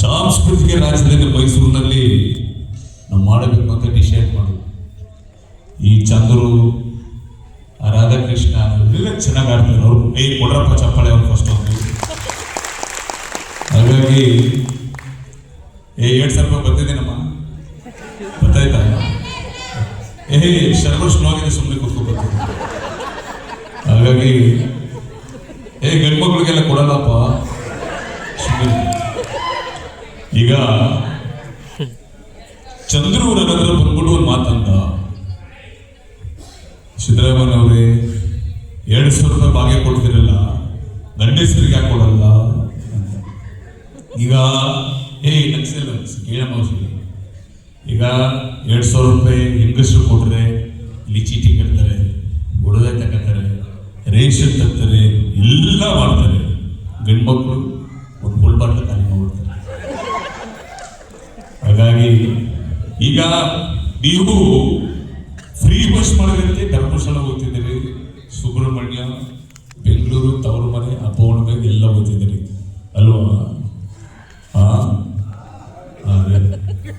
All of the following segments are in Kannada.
ಸಾಂಸ್ಕೃತಿಕ ರಾಜಧಾನಿ ಮೈಸೂರಿನಲ್ಲಿ ನಾವು ಮಾಡಬೇಕು ಅಂತ ಡಿಸೈಡ್ ಮಾಡಿ ಈ ಚಂದ್ರು, ರಾಧಾಕೃಷ್ಣ ಇವರೆಲ್ಲ ಚೆನ್ನಾಗಿ ಆಡ್ತಾರೆ. ಅವರು, ಏ, ಕೊಡ್ರಪ್ಪ ಚಪ್ಪಾಳೆ ಅವ್ರು ಫಸ್ಟ್ ಒಂದು. ಹಾಗಾಗಿ, ಏ, ಎರಡು ಸಾವಿರ ರೂಪಾಯಿ ಬರ್ತಿದ್ದೀನಮ್ಮ ಗೊತ್ತಾಯ್ತಾ ಏ ಶರ್ವರ್ ಸ್ಲೋ ಸುಮ್ಮನೆ ಕೂತ್ಕೊಬೇಕು ಹಾಗಾಗಿ, ಏ ಗಂಡು ಮಕ್ಳಿಗೆಲ್ಲ ಕೊಡಲ್ಲಪ್ಪ. ಈಗ ಚಂದ್ರು ನನ್ನ ಹತ್ರ ಬಂದ್ಬಿಟ್ಟು ಒಂದು ಮಾತಂದ. ಸಿದ್ದರಾಮಯ್ಯನವರೇ ಎರಡು ಸಾವಿರ ರೂಪಾಯಿ ಭಾಗ್ಯ ಕೊಡ್ತಿರಲ್ಲ ಗಂಡಸರಿಗೆ ಯಾಕೆ ಕೊಡಲ್ಲ ಈಗ, ಏ ನಕ್ಸಲ್ ಕೇಳಮ್ಮ ಈಗ ಎರಡು ಸಾವಿರ ರೂಪಾಯಿ ಹೆಂಗಸರು ಕೊಟ್ಟರೆ ಇಲ್ಲಿ ಚೀಟಿ ಕಟ್ತಾರೆ, ಉಡದೆ ತಗೋತಾರೆ ರೇಷನ್ ತರ್ತಾರೆ ಎಲ್ಲ ಮಾಡ್ತಾರೆ. ಗಂಡ್ಮಕ್ಳು ಒಂದು ಫುಲ್ ಈಗ ನೀವು ಫ್ರೀ ಬಸ್ ಮಾಡೋದಕ್ಕೆ ಧರ್ಮಸ್ಥಳ ಹೋಗ್ತಿದ್ದೀರಿ ಸುಬ್ರಹ್ಮಣ್ಯ, ಬೆಂಗಳೂರು ತವರು ಮನೆ ಅಪ್ಪವಣಗೆ ಎಲ್ಲ ಹೋಗ್ತಿದ್ದೀರಿ ಅಲ್ವಾ.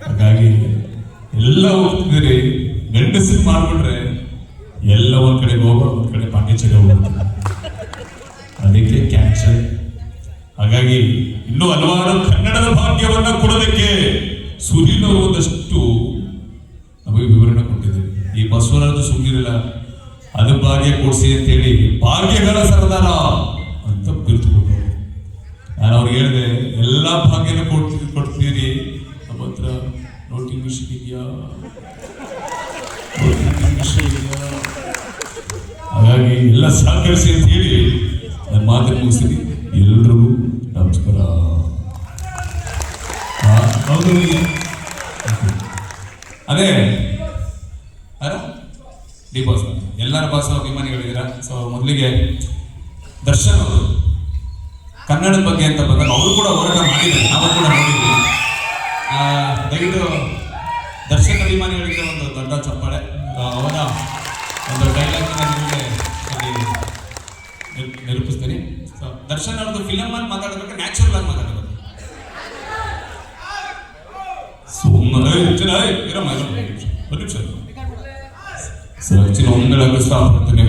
ಹಾಗಾಗಿ ಎಲ್ಲ ಹೋಗ್ತಿದ್ದೀರಿ ಗಂಡಸಿಗೆ ಮಾಡ್ಬಿಟ್ರೆ ಎಲ್ಲ ಒಂದ್ ಕಡೆ ಹೋಗೋ, ಒಂದ್ ಕಡೆ ಪಾಂಡಿಚೇರಿ ಹೋಗ್ಬಿಡ್ತಾರೆ ಅದಕ್ಕೆ ಕ್ಯಾನ್ಸರ್ ಹಾಗಾಗಿ ಇನ್ನೂ ಹಲವಾರು ಕನ್ನಡದ ಭಾಗ್ಯವನ್ನ ಕೊಡೋದಕ್ಕೆ ಸುನೀಲ್ ಅವರು ಒಂದಷ್ಟು ನಮಗೆ ವಿವರಣೆ ಕೊಟ್ಟಿದೆ. ಈ ಬಸವರಾಜು ಸುಮ್ಮನಿರಲ್ಲ ಅದು ಭಾಗ್ಯ ಕೊಡಿಸಿ ಅಂತೇಳಿ ಭಾಗ್ಯಗಳ ಸರದಾರ ಅಂತ ಬಿರುದು ನಾನು ಅವ್ರಿಗೆ ಹೇಳಿದೆ, ಎಲ್ಲ ಭಾಗ್ಯನ ಕೊಡ್ತೀವಿ ಕೊಡ್ತೀರಿ. ನಮ್ಮ ಹತ್ರ ನೋಟಿಂಗ್ ಮಿಷನ್ ಇದೆಯಾ? ಹಾಗಾಗಿ ಎಲ್ಲ ಸಹಕರಿಸಿ ಅಂತ ಹೇಳಿ ನನ್ನ ಮಾತನ್ನು ಮುಗಿಸ್ತೀನಿ ಹೌದು? ಅದೇ ಡಿ ಬಾಸ್. ಎಲ್ಲರ ಬಾಸ್ ಅಭಿಮಾನಿಗಳಿದ್ದೀರಾ? ಸೊ ಮೊದಲಿಗೆ ದರ್ಶನ್ ಅವರು. ಕನ್ನಡದ ಬಗ್ಗೆ ಅಂತ ಬಂದಾಗ ಅವರು ಕೂಡ ಹೋರಾಟ ಮಾಡಿದ್ದಾರೆ ನಾವು ಕೂಡ ನೋಡಿದ್ವಿ. ದಯವಿಟ್ಟು ದರ್ಶನ್ ಅಭಿಮಾನಿಗಳಿಗೆ ಒಂದು ದೊಡ್ಡ ಚಪ್ಪಾಳೆ. ಅವರ ಸರ್ ಹೆಚ್ಚಿನ ಒಂದೆರಡು ಅಗಸ್ತ ಆಗ್ಬಿಡ್ತೀನಿ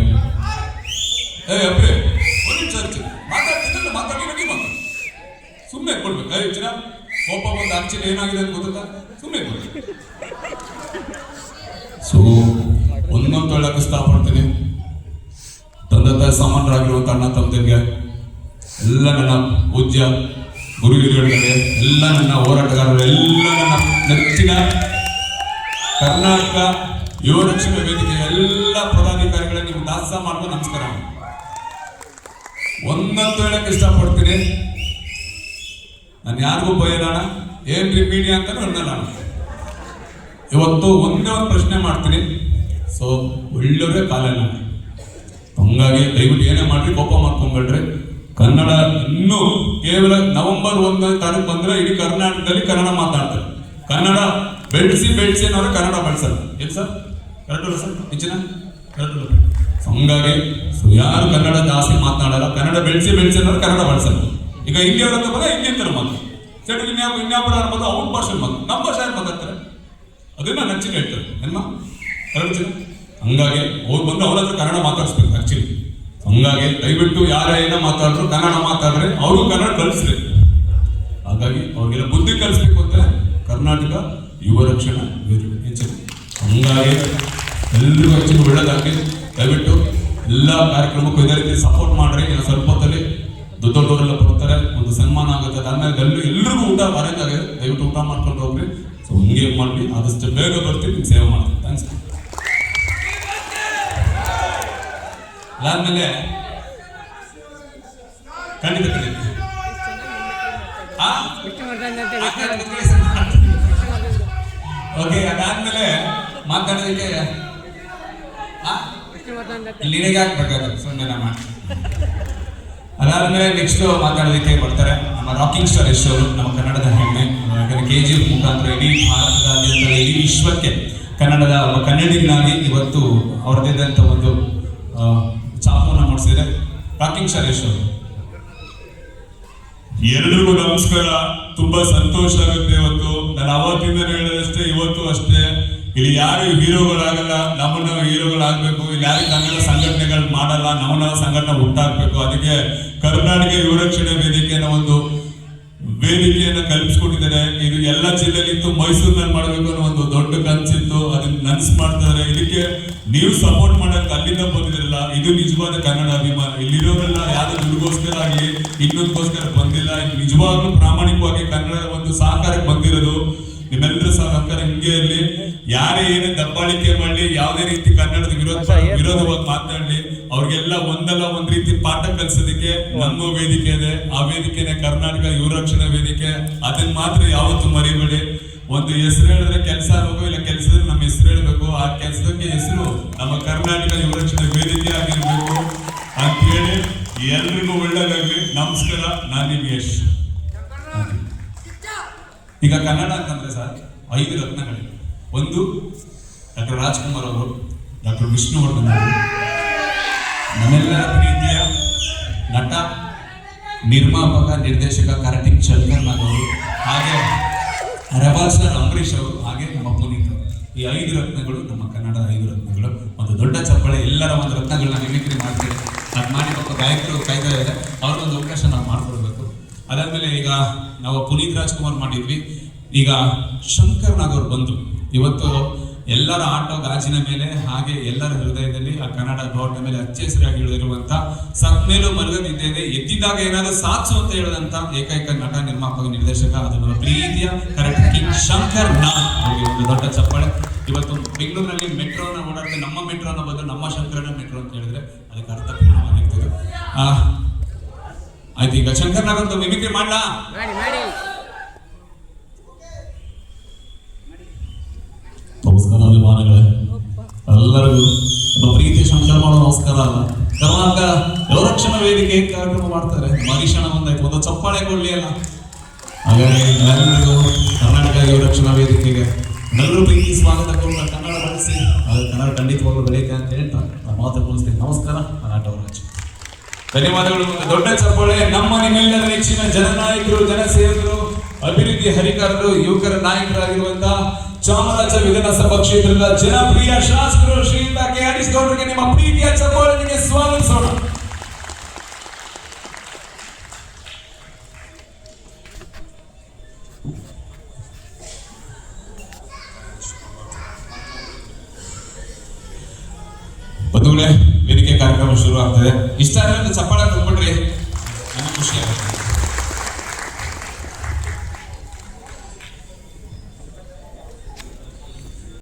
ಏ ಅಪ್ಪೆ ಒಂದು ನಿಮಿಷ ಹೆಚ್ಚಿನ ಮಾತಾಡ್ತಿದ್ದಲ್ಲ ಮಾತಾಡಿ ಮಾತಾಡಿ ಸುಮ್ಮನೆ ಕೊಡ್ಬೇಕು ಏ ಹೆಚ್ಚಿನ ಕೋಪ ಬಂದು ಆಕ್ಚುಲಿ ಏನಾಗಿದೆ ಅಂತ ಗೊತ್ತಾ ಸುಮ್ಮನೆ ಕೊಡ್ಬೇಕು ಸೊ ಒಂದೊಂದು ಹೇಳಕ್ಕೆ ಇಷ್ಟಪಡ್ತೀನಿ ತಂದೆ ತಾಯಿ ಸಾಮಾನ್ಯರಾಗಿರುವಂಥ ಅಣ್ಣ ತಮ್ಮದಿರಿಗೆ ಎಲ್ಲ ನನ್ನ ಪೂಜ್ಯ ಗುರು ಎಲ್ಲ ನನ್ನ ಹೋರಾಟಗಾರರು, ಎಲ್ಲ ನನ್ನ ನೆಚ್ಚಿನ ಕರ್ನಾಟಕ ಯುವ ವೇದಿಕೆ ಎಲ್ಲ ಪದಾಧಿಕಾರಿಗಳ ನೀವು ದಾಸ ಮಾಡುವ ನಮಸ್ಕಾರ. ಒಂದಂತೂ ಹೇಳಕ್ಕೆ ಇಷ್ಟಪಡ್ತೀನಿ. ನಾನು ಯಾರಿಗೂ ಬಯಲಾಣ ಏನ್ರಿ ಮೀಡಿಯಾ ಅಂತ ಅನ್ನಲ್ಲ ಇವತ್ತು ಒಂದೇ ಒಂದು ಪ್ರಶ್ನೆ ಮಾಡ್ತೀನಿ. ಸೊ ಒಳ್ಳೆಯವರೇ ಕಾಲಲ್ಲ ಹಂಗಾಗಿ ದಯವಿಟ್ಟು ಏನೇ ಮಾಡ್ರಿ, ಕೋಪ ಮಾಡ್ಕೊಂಬೇಡ್ರಿ. ಕನ್ನಡ ಇನ್ನೂ ಕೇವಲ ನವೆಂಬರ್ ಒಂದನೇ ತಾರೀಕು ಬಂದ್ರೆ ಇಡೀ ಕರ್ನಾಟಕದಲ್ಲಿ ಕನ್ನಡ ಮಾತಾಡ್ತಾರೆ. ಕನ್ನಡ ಬೆಳೆಸಿ ಬೆಳೆಸಿ ಅನ್ನೋರು ಕನ್ನಡ ಬಳಸಲ್ಲ. ಏನ್ ಸರ್? Correct sir? ಹೆಚ್ಚಿನ ಕರೆಕ್ಟ್ ಹಂಗಾಗಿ ಯಾರು ಕನ್ನಡ ಜಾಸ್ತಿ ಮಾತನಾಡಲ್ಲ ಕನ್ನಡ ಬೆಳೆಸಿ ಬೆಳೆಸಿ ಅನ್ನೋರು ಕನ್ನಡ ಬಳಸಲ್ಲ. ಈಗ ಹಿಂದಿಯವ್ರ ಅಂತ ಬಂದ್ರೆ ಮಾತು. ಸರ್ ಇನ್ಯಾವ ಇನ್ಯಾಪುರ ಬಂದು ಅವ್ರ ಭಾಷೆ ಮಾತು. ನಮ್ಮ ಭಾಷೆ ಮಾತಾಡ್ತಾರೆ? ಅದನ್ನ ನಚ್ಚಿನ ಹೇಳ್ತಾರೆ ಏನ್ಮಾ? ಕರೆಕ್ಟ್ ಹಂಗಾಗಿ ಅವ್ರು ಬಂದು ಅವ್ರ ಹತ್ರ ಕನ್ನಡ ಮಾತಾಡಿಸ್ಬೇಕು ಆಕ್ಚುಲಿ ಹಂಗಾಗಿ ದಯವಿಟ್ಟು ಯಾರ ಏನ ಮಾತಾಡಿದ್ರು ಕನ್ನಡ ಮಾತಾಡ್ರೆ, ಅವರು ಕನ್ನಡ ಕಲಿಸ್ರಿ. ಹಾಗಾಗಿ ಅವ್ರಿಗೆಲ್ಲ ಬುದ್ಧಿ ಕಲಿಸ್ಬೇಕು ಅಂತ ಕರ್ನಾಟಕ ಯುವ ರಕ್ಷಣಾ ಹಂಗಾಗಿ ಎಲ್ರಿಗೂ ಹೆಚ್ಚಿನ ಒಳ್ಳೇದಾಗಿ ದಯವಿಟ್ಟು ಎಲ್ಲ ಕಾರ್ಯಕ್ರಮಕ್ಕೂ ಇದೇ ರೀತಿ ಸಪೋರ್ಟ್ ಮಾಡ್ರಿ. ಇನ್ನು ಸ್ವಲ್ಪ ಹೊತ್ತಲ್ಲಿ ದೊಡ್ಡ ದೊಡ್ಡವರೆಲ್ಲ ಬರ್ತಾರೆ. ಒಂದು ಸನ್ಮಾನ ಆಗುತ್ತೆ. ಅದಾದ್ಮೇಲೆ ಎಲ್ಲರೂ ಎಲ್ರಿಗೂ ಊಟ ಆಗಿದೆ ದಯವಿಟ್ಟು ಊಟ ಮಾಡ್ಕೊಂಡು ಹೋಗ್ರಿ. ಸೊ ಹಂಗೆ ಮಾಡಿ ಆದಷ್ಟು ಬೇಗ ಬರ್ತೀವಿ ಸೇವೆ ಮಾಡ್ತೀನಿ. ಥ್ಯಾಂಕ್ಸ್ ಅದಾದ್ಮೇಲೆ ಖಂಡಿತ ಖಂಡಿತ ಓಕೆ ಅದಾದ್ಮೇಲೆ ಮಾತಾಡೋದಕ್ಕೆ ನಿನಗೆ ಹಾಕ್ಬೇಕಾಗುತ್ತೆ ಸುಮ್ಮನೆ ನಮ್ಮ ಅದಾದ್ಮೇಲೆ ನೆಕ್ಸ್ಟ್ ಮಾತಾಡೋದಕ್ಕೆ ಬರ್ತಾರೆ ನಮ್ಮ ರಾಕಿಂಗ್ ಸ್ಟಾರ್ ಯಶ್ ನಮ್ಮ ಕನ್ನಡದ ಹೆಮ್ಮೆ. ಯಾಕಂದ್ರೆ ಕೆ ಜಿ ಎಫ್ ಮುಖಾಂತರ ಇಡೀ ಭಾರತದಾದ್ಯಂತ, ಇಡೀ ವಿಶ್ವಕ್ಕೆ ಕನ್ನಡದ ಒಬ್ಬ ಕನ್ನಡಿಗನಾಗಿ ಇವತ್ತು ಅವ್ರದ್ದಂತ ಒಂದು ಛಾಪವನ್ನು ಮೂಡಿಸಿದ್ರೆ ರಾಕಿಂಗ್ ಯಶ್ ಅವರು ಎಲ್ರಿಗೂ ನಮಸ್ಕಾರ. ತುಂಬಾ ಸಂತೋಷ ಆಗುತ್ತೆ ಇವತ್ತು. ನಾನು ಅವತ್ತಿಂದ ಹೇಳಿದಷ್ಟೇ, ಇವತ್ತು ಅಷ್ಟೇ. ಇಲ್ಲಿ ಯಾರು ಹೀರೋಗಳಾಗಲ್ಲ, ನಮ್ಮನ್ನ ಹೀರೋಗಳಾಗಬೇಕು. ಇಲ್ಲಿ ಯಾರು ಕನ್ನಡ ಸಂಘಟನೆಗಳು ಮಾಡಲ್ಲ, ನಮ್ಮನ್ನ ಸಂಘಟನೆ ಉಂಟಾಗಬೇಕು ಅದಕ್ಕೆ ಕರ್ನಾಟಕ ಯುವರಕ್ಷಣೆ ವೇದಿಕೆಯ ಒಂದು ವೇದಿಕೆಯನ್ನ ಕಲ್ಪಿಸ್ಕೊಟ್ಟಿದ್ದಾರೆ ಇದು ಎಲ್ಲ ಜಿಲ್ಲೆಲಿತ್ತು ಮೈಸೂರಿನಲ್ಲಿ ಮಾಡಬೇಕು ಅನ್ನೋ ಒಂದು ದೊಡ್ಡ ಕನಸಿತ್ತು. ಅದನ್ನ ನನ್ಸ್ ಮಾಡ್ತಾರೆ ಇದಕ್ಕೆ ನೀವು ಸಪೋರ್ಟ್ ಮಾಡಕ್ ಅಲ್ಲಿಂದ ಬಂದಿರಲ್ಲ ಇದು ನಿಜವಾದ ಕನ್ನಡ ಅಭಿಮಾನ. ಇಲ್ಲಿರೋರೆಲ್ಲ ಯಾರು ದುಡ್ಗೋಸ್ಕರ ಆಗಲಿ ಇನ್ನೊಂದಕ್ಕೋಸ್ಕರ ಬಂದಿಲ್ಲ. ನಿಜವಾಗ್ಲೂ ಪ್ರಾಮಾಣಿಕವಾಗಿ ಕನ್ನಡ ಒಂದು ಸಹಕಾರಕ್ಕೆ ಬಂದಿರೋದು. ನಿಮ್ಮೆಲ್ಲರ ಸಹಕಾರ ಹಿಂಗೆ ಇರಲಿ ಯಾರೇ ಏನೇ ದಬ್ಬಾಳಿಕೆ ಮಾಡಲಿ ಯಾವುದೇ ರೀತಿ ಕನ್ನಡದ ವಿರೋಧ ವಿರೋಧವಾಗಿ ಮಾತಾಡ್ಲಿ ಅವ್ರಿಗೆಲ್ಲ ಒಂದಲ್ಲ ಒಂದ್ ರೀತಿ ಪಾಠ ಕಲಿಸೋದಕ್ಕೆ ನಮ್ಮ ವೇದಿಕೆ ಇದೆ. ಆ ವೇದಿಕೆನೆ ಕರ್ನಾಟಕ ಯುವ ರಕ್ಷಣಾ ವೇದಿಕೆ. ಅದನ್ನ ಮಾತ್ರ ಯಾವತ್ತು ಮರಿಬೇಡಿ. ಒಂದು ಹೆಸರು ಹೇಳಿದ್ರೆ ಕೆಲಸ ಆಗಬೇಕು ಇಲ್ಲ ಕೆಲಸದಲ್ಲಿ ನಮ್ಮ ಹೆಸರು ಹೇಳಬೇಕು. ಆ ಕೆಲಸಕ್ಕೆ ಹೆಸರು ನಮ್ಮ ಕರ್ನಾಟಕ ಯುವ ರಕ್ಷಣಾ ವೇದಿಕೆ ಆಗಿರ್ಬೇಕು. ಅಂತ ಹೇಳಿ ಎಲ್ರಿಗೂ ಒಳ್ಳೇದಾಗ್ಲಿ. ನಮಸ್ಕಾರ. ನಾನು ನಿಮ್ ಯಶ್. ಈಗ ಕನ್ನಡ ಅಂತಂದ್ರೆ ಸರ್ ಐದು ರತ್ನಗಳಿವೆ. ಒಂದು ಡಾಕ್ಟರ್ ರಾಜ್ಕುಮಾರ್ ಅವರು, ಡಾಕ್ಟರ್ ವಿಷ್ಣುವರ್ಧನ್ ಅವರು, ನಮ್ಮೆಲ್ಲರ ಪ್ರೀತಿಯ ನಟ, ನಿರ್ಮಾಪಕ, ನಿರ್ದೇಶಕ ಕಾರ್ತಿಕ್ ಶಂಕರ್ ಅವರು, ಹಾಗೆ ರೆಬಲ್ ಸರ್ ಅವರು, ಹಾಗೆ ನಮ್ಮ ಪುನೀತ್. ಈ ಐದು ರತ್ನಗಳು ನಮ್ಮ ಕನ್ನಡದ ಐದು ರತ್ನಗಳು. ಒಂದು ದೊಡ್ಡ ಚಪ್ಪಳೆ, ಎಲ್ಲರ ಒಂದು ರತ್ನಗಳನ್ನ ಮಿಮಿಕ್ರಿ ಮಾಡ್ತೀವಿ ಅದು ಮಾಡಿ ಪಾಪ ಗಾಯಕರು ಕಾಯ್ತಾ ಇದೆ ಅವ್ರಿಗೊಂದು ಅವಕಾಶ ನಾವು ಮಾಡ್ಕೊಡ್ಬೇಕು. ಅದಾದ್ಮೇಲೆ ಈಗ ನಾವು ಪುನೀತ್ ರಾಜ್ಕುಮಾರ್ ಮಾಡಿದ್ವಿ. ಈಗ ಶಂಕರ್ ನಾಗ್ ಅವ್ರು ಬಂದು ಇವತ್ತು ಎಲ್ಲರ ಆಟೋ ಗಾಜಿನ ಮೇಲೆ ಹಾಗೆ ಎಲ್ಲರ ಹೃದಯದಲ್ಲಿ ಆ ಕನ್ನಡ ಬೋರ್ಡ್ ಮೇಲೆ ಹಚ್ಚೆಸರಾಗಿ ಇಳಿದಿರುವಂತ ಸತ್ಮೇಲೂ ಮಲಗದಿದ್ದೇನೆ ಎದ್ದಿದ್ದಾಗ ಏನಾದ್ರು ಸಾಧಿಸು ಅಂತ ಹೇಳಿದಂತ ಏಕೈಕ ನಟ, ನಿರ್ಮಾಪಕ, ನಿರ್ದೇಶಕ ಅದು ನಮ್ಮ ಪ್ರೀತಿಯ ಕರೆಕ್ಟ್ ಕಿಂಗ್ ಶಂಕರ್ ನಾಗ್ ಒಂದು ದೊಡ್ಡ ಚಪ್ಪಾಳೆ. ಇವತ್ತು ಬೆಂಗಳೂರಿನಲ್ಲಿ ಮೆಟ್ರೋನ ಓಡಾಡ್ತಾರೆ ನಮ್ಮ ಮೆಟ್ರೋನ ಬದಲು ನಮ್ಮ ಶಂಕರನ ಮೆಟ್ರೋ ಅಂತ ಹೇಳಿದ್ರೆ ಅದಕ್ಕೆ ಆ ಆಯ್ತು ಈಗ ಶಂಕರ್ ನಾಗ್ ಮಿಮಿಕ್ರಿ ಮಾಡ್ಲಾ? ಮಾಡಿ ಮಾಡಿ. ನಮಸ್ಕಾರ ಅಭಿಮಾನಿಗಳೇ ಎಲ್ಲರಿಗೂ ನಮ್ಮ ಪ್ರೀತಿ ಶಂಕರ್ ಮಾಡೋ ನಮಸ್ಕಾರ. ಅಲ್ಲ ಕರ್ನಾಟಕ ಯುವರಕ್ಷಣಾ ವೇದಿಕೆ ಕಾರ್ಯಕ್ರಮ ಮಾಡ್ತಾರೆ. ಮರೀಕ್ಷಣ ಒಂದಾಯ್ತು ಒಂದು ಚಪ್ಪಾಳೆ ಕೊಡ್ಲಿ ಅಲ್ಲ. ಹಾಗಾಗಿ ಎಲ್ಲರಿಗೂ ಕರ್ನಾಟಕ ಯುವರಕ್ಷಣಾ ವೇದಿಕೆಗೆ ಎಲ್ಲರೂ ಪ್ರೀತಿ ಸ್ವಾಗತ ಕೊಡುವ ಕನ್ನಡ ಬಳಸಿ. ಅದು ಕನ್ನಡ ಖಂಡಿತವಾಗ್ಲೂ ಬೆಳೆಯುತ್ತೆ ಅಂತ ಹೇಳ್ತಾ ನಮ್ಮ ಮಾತು ಮುಗಿಸ್ತೇನೆ ನಮಸ್ಕಾರ ನಾನು ಆಟವರಾಜ್ ಧನ್ಯವಾದಗಳು. ದೊಡ್ಡ ಚಪ್ಪಾಳೆ, ನಮ್ಮ ನಿಮ್ಮೆಲ್ಲರ ನೆಚ್ಚಿನ ಜನನಾಯಕರು, ಜನಸೇವಕರು, ಅಭಿವೃದ್ಧಿ ಹರಿಕಾರರು, ಯುವಕರ ನಾಯಕರಾಗಿರುವಂತಹ ಚಾಮರಾಜ ವಿಧಾನಸಭಾ ಕ್ಷೇತ್ರದ ಜನಪ್ರಿಯ ಶಾಸಕರು ಶ್ರೀಯುತ ಕೆ ಹರೀಶ್ ಗೌಡರಿಗೆ ನಿಮ್ಮ ಪ್ರೀತಿಯ ಚಪ್ಪಾಳೆಗೆ ಸ್ವಾಗತಿಸೋಣ. ಬಂಧುಗಳೇ ಕಾರ್ಯಕ್ರಮ ಶುರು ಆಗ್ತದೆ ಇಷ್ಟ ಆದ್ರೆ ಚಪ್ಪಾಳೆ ನನಗೆ ಖುಷಿ ಆಗುತ್ತೆ.